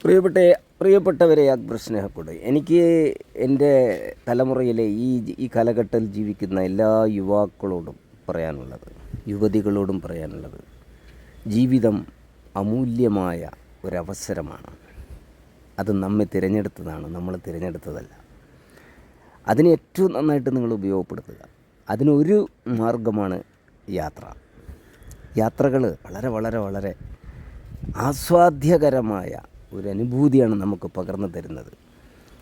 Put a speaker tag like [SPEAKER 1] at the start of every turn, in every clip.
[SPEAKER 1] പ്രിയപ്പെട്ട പ്രിയപ്പെട്ടവരെ അക്ബർ സ്നേഹക്കൂട് എനിക്ക് എന്റെ തലമുറയിലെ ഈ ഈ കാലഘട്ടത്തിൽ ജീവിക്കുന്ന എല്ലാ യുവാക്കളോടും പറയാനുള്ളത് യുവതികളോടും പറയാനുള്ളത് ജീവിതം അമൂല്യമായ ഒരവസരമാണ്. അത് നമ്മെ തിരഞ്ഞെടുത്തതാണ് നമ്മൾ തിരഞ്ഞെടുത്തതല്ല. അതിനെ ഏറ്റവും നന്നായിട്ട് നിങ്ങൾ ഉപയോഗപ്പെടുത്തുക. അതിനൊരു മാർഗമാണ് യാത്ര. യാത്രകൾ വളരെ വളരെ വളരെ ആസ്വാദ്യകരമായ ഒരു അനുഭൂതിയാണ് നമുക്ക് പകർന്നു തരുന്നത്.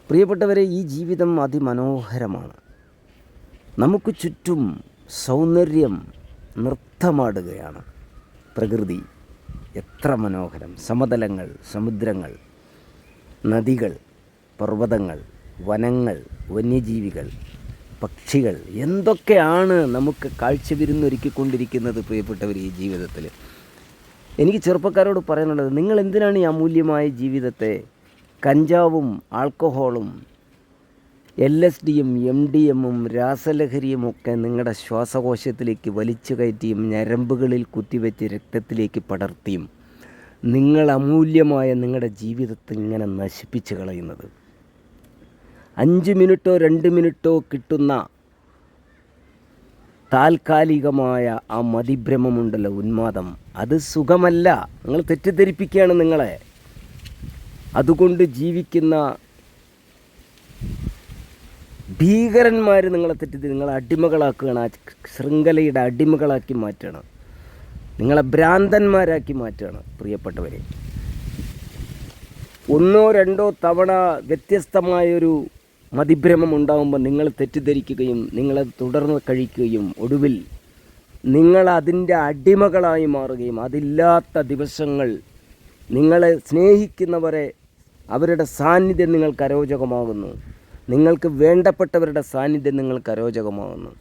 [SPEAKER 1] പ്രിയപ്പെട്ടവരെ ഈ ജീവിതം അതിമനോഹരമാണ്. നമുക്ക് ചുറ്റും സൗന്ദര്യം നൃത്തമാടുകയാണ്. പ്രകൃതി എത്ര മനോഹരം. സമതലങ്ങൾ സമുദ്രങ്ങൾ നദികൾ പർവതങ്ങൾ വനങ്ങൾ വന്യജീവികൾ പക്ഷികൾ എന്തൊക്കെയാണ് നമുക്ക് കാഴ്ച വിരുന്നൊരുക്കിക്കൊണ്ടിരിക്കുന്നത് പ്രിയപ്പെട്ടവർ ഈ ജീവിതത്തിൽ എനിക്ക് ചെറുപ്പക്കാരോട് പറയാനുള്ളത് നിങ്ങൾ എന്തിനാണ് ഈ അമൂല്യമായ ജീവിതത്തെ കഞ്ചാവും ആൽക്കഹോളും എൽ എസ് ഡിയും എം ഡി എമ്മും രാസലഹരിയും ഒക്കെ നിങ്ങളുടെ ശ്വാസകോശത്തിലേക്ക് വലിച്ചു കയറ്റിയും ഞരമ്പുകളിൽ കുത്തിവെച്ച് രക്തത്തിലേക്ക് പടർത്തിയും നിങ്ങൾ അമൂല്യമായ നിങ്ങളുടെ ജീവിതത്തെ ഇങ്ങനെ നശിപ്പിച്ച് കളയുന്നത്. അഞ്ച് മിനിറ്റോ രണ്ട് മിനിറ്റോ കിട്ടുന്ന താൽക്കാലികമായ ആ മതിഭ്രമമുണ്ടല്ലോ ഉന്മാദം. അത് സുഖമല്ല. നിങ്ങൾ തെറ്റിദ്ധരിപ്പിക്കുകയാണ് നിങ്ങളെ. അതുകൊണ്ട് ജീവിക്കുന്ന ഭീകരന്മാർ നിങ്ങളെ തെറ്റിദ്ധരി നിങ്ങളെ അടിമകളാക്കുകയാണ്. ആ ശൃംഖലയുടെ അടിമകളാക്കി മാറ്റണം. നിങ്ങളെ ഭ്രാന്തന്മാരാക്കി മാറ്റുകയാണ് പ്രിയപ്പെട്ടവരെ. ഒന്നോ രണ്ടോ തവണ വ്യത്യസ്തമായൊരു മതിഭ്രമം ഉണ്ടാകുമ്പോൾ നിങ്ങൾ തെറ്റിദ്ധരിക്കുകയും നിങ്ങളത് തുടർന്ന് കഴിക്കുകയും ഒടുവിൽ നിങ്ങൾ അതിന്റെ അടിമകളായി മാറുകയും അതില്ലാത്ത ദിവസങ്ങൾ നിങ്ങളെ സ്നേഹിക്കുന്നവരെ അവരുടെ സാന്നിധ്യം നിങ്ങൾക്ക് അരോചകമാകുന്നു നിങ്ങൾക്ക് വേണ്ടപ്പെട്ടവരുടെ സാന്നിധ്യം നിങ്ങൾക്ക് അരോചകമാകുന്നു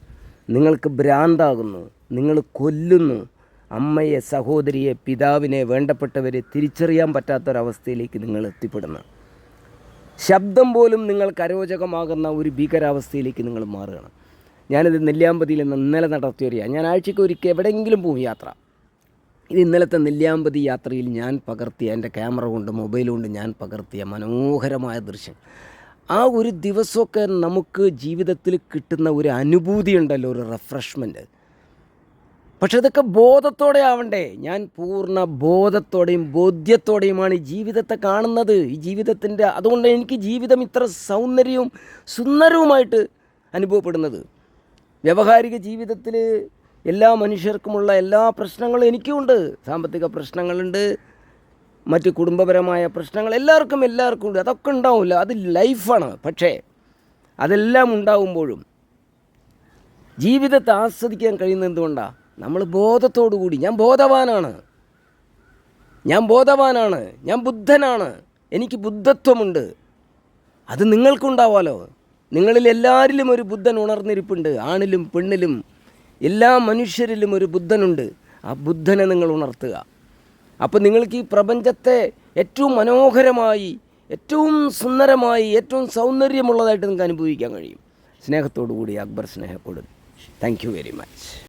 [SPEAKER 1] നിങ്ങൾക്ക് ഭ്രാന്താകുന്നു. നിങ്ങൾ കൊല്ലുന്നു. അമ്മയെ സഹോദരിയെ പിതാവിനെ വേണ്ടപ്പെട്ടവരെ തിരിച്ചറിയാൻ പറ്റാത്തൊരവസ്ഥയിലേക്ക് നിങ്ങൾ എത്തിപ്പെടുന്നു. ശബ്ദം പോലും നിങ്ങൾ കരോചകമാകുന്ന ഒരു ഭീകരാവസ്ഥയിലേക്ക് നിങ്ങൾ മാറുകയാണ്. ഞാനിത് നെല്ലിയാമ്പതിയിൽ നിന്ന് ഇന്നലെ നടത്തിയ ഒരു ഞാൻ ആഴ്ചയ്ക്ക് ഒരിക്കൽ എവിടെയെങ്കിലും പോകും യാത്ര. ഇത് ഇന്നലത്തെ നെല്ലിയാമ്പതി യാത്രയിൽ ഞാൻ പകർത്തിയ എന്റെ ക്യാമറ കൊണ്ട് മൊബൈൽ കൊണ്ട് ഞാൻ പകർത്തിയ മനോഹരമായ ദൃശ്യം. ആ ഒരു ദിവസമൊക്കെ നമുക്ക് ജീവിതത്തിൽ കിട്ടുന്ന ഒരു അനുഭൂതി ഉണ്ടല്ലോ ഒരു റിഫ്രഷ്മെന്റ് പക്ഷെ ഇതൊക്കെ ബോധത്തോടെ ആവണ്ടേ? ഞാൻ പൂർണ ബോധത്തോടെയും ബോധ്യത്തോടെയുമാണ് ഈ ജീവിതത്തെ കാണുന്നത്. ഈ ജീവിതത്തിന്റെ അതുകൊണ്ട് എനിക്ക് ജീവിതം ഇത്ര സൗന്ദര്യവും സുന്ദരവുമായിട്ട് അനുഭവപ്പെടുന്നത്. വ്യവഹാരിക ജീവിതത്തിൽ എല്ലാ മനുഷ്യർക്കുമുള്ള എല്ലാ പ്രശ്നങ്ങളും എനിക്കുമുണ്ട് സാമ്പത്തിക പ്രശ്നങ്ങളുണ്ട്. മറ്റ് കുടുംബപരമായ പ്രശ്നങ്ങൾ എല്ലാവർക്കും എല്ലാവർക്കും ഉണ്ട്. അതൊക്കെ ഉണ്ടാവില്ല. അത് ലൈഫാണ്. പക്ഷേ അതെല്ലാം ഉണ്ടാവുമ്പോഴും ജീവിതത്തെ ആസ്വദിക്കാൻ കഴിയുന്നത് എന്തുകൊണ്ടാണ് നമ്മൾ ബോധത്തോടു കൂടി. ഞാൻ ബോധവാനാണ്. ഞാൻ ബോധവാനാണ്. ഞാൻ ബുദ്ധനാണ്. എനിക്ക് ബുദ്ധത്വമുണ്ട്. അത് നിങ്ങൾക്കുണ്ടാവാലോ? നിങ്ങളിൽ എല്ലാവരിലും ഒരു ബുദ്ധൻ ഉണർന്നിരിപ്പുണ്ട്. ആണിലും പെണ്ണിലും എല്ലാ മനുഷ്യരിലും ഒരു ബുദ്ധനുണ്ട്. ആ ബുദ്ധനെ നിങ്ങൾ ഉണർത്തുക. അപ്പോൾ നിങ്ങൾക്ക് ഈ പ്രപഞ്ചത്തെ ഏറ്റവും മനോഹരമായി ഏറ്റവും സുന്ദരമായി ഏറ്റവും സൗന്ദര്യമുള്ളതായിട്ട് നിങ്ങൾക്ക് അനുഭവിക്കാൻ കഴിയും. സ്നേഹത്തോടു കൂടി Akbar സ്നേഹപ്പെടും. Thank you very much